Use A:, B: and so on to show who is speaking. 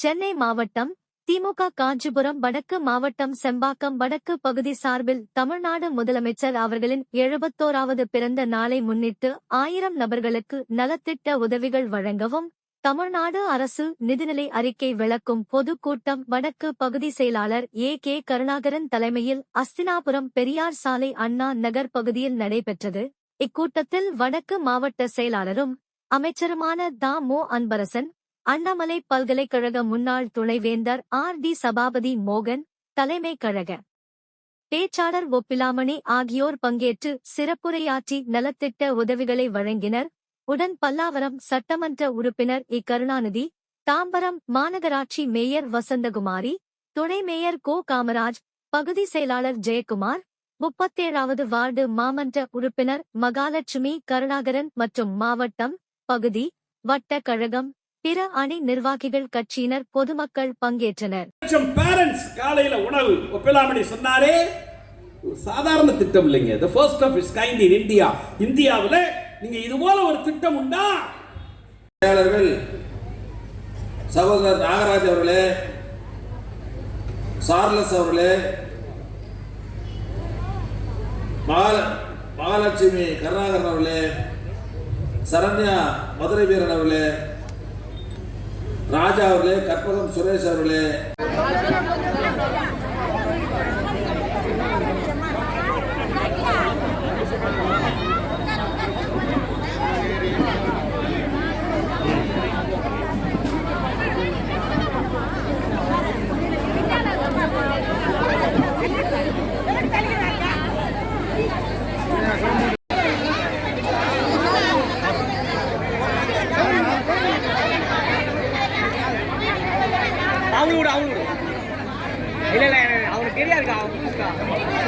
A: சென்னை மாவட்டம் திமுக காஞ்சிபுரம் வடக்கு மாவட்டம் செம்பாக்கம் வடக்கு பகுதி சார்பில் தமிழ்நாடு முதலமைச்சர் அவர்களின் எழுபத்தோராவது பிறந்த நாளை முன்னிட்டு ஆயிரம் நபர்களுக்கு நலத்திட்ட உதவிகள் வழங்கவும் தமிழ்நாடு அரசு நிதிநிலை அறிக்கை விளக்கும் பொதுக்கூட்டம் வடக்கு பகுதி செயலாளர் ஏ. கே. கருணாகரன் தலைமையில் அஸ்தினாபுரம் பெரியார் சாலை அண்ணா நகர் பகுதியில் நடைபெற்றது. இக்கூட்டத்தில் வடக்கு மாவட்ட செயலாளரும் அமைச்சருமான தா. மோ. அன்பரசன் அண்ணாமலை பல்கலைக்கழக முன்னாள் துணைவேந்தர் ஆர். டி. சபாபதி மோகன் தலைமை கழக பேச்சாளர் ஒப்பிலாமணி ஆகியோர் பங்கேற்று சிறப்புரையாற்றி நலத்திட்ட உதவிகளை வழங்கினர். உடன் பல்லாவரம் சட்டமன்ற உறுப்பினர் இ. கருணாநிதி தாம்பரம் மாநகராட்சி மேயர் வசந்தகுமாரி துணை மேயர் கோ. காமராஜ் பகுதி செயலாளர் ஜெயக்குமார் முப்பத்தேழாவது வார்டு மாமன்ற உறுப்பினர் மகாலட்சுமி கருணாகரன் மற்றும் மாவட்டம் பகுதி வட்ட கழகம் பிற அணி நிர்வாகிகள் கட்சியினர் பொதுமக்கள் பங்கேற்றனர்.
B: பேரண்ட்ஸ் காலையில உணவு ஒப்பிலாமணி சொன்னாரே. சாதாரண திட்டம் இல்லைங்க. The first of its kind in India இந்தியாவுல நீங்க இது போல ஒரு திட்டம் உண்டா?
C: செயலாளர்கள் சகோதரர் நாகராஜ் அவர்களே சார்லஸ் அவர்களே மகா- மகாலட்சுமி கருணாகரன் அவர்களே சரண்யா மதுரை வீரன் அவர்களே ராஜா அவர்களே கற்பகம் சுரேஷ் அவர்களே.
D: அவனு விடு இல்லை இல்லை இல்ல இல்ல அவனுக்கு தெரியாது அவனுக்கு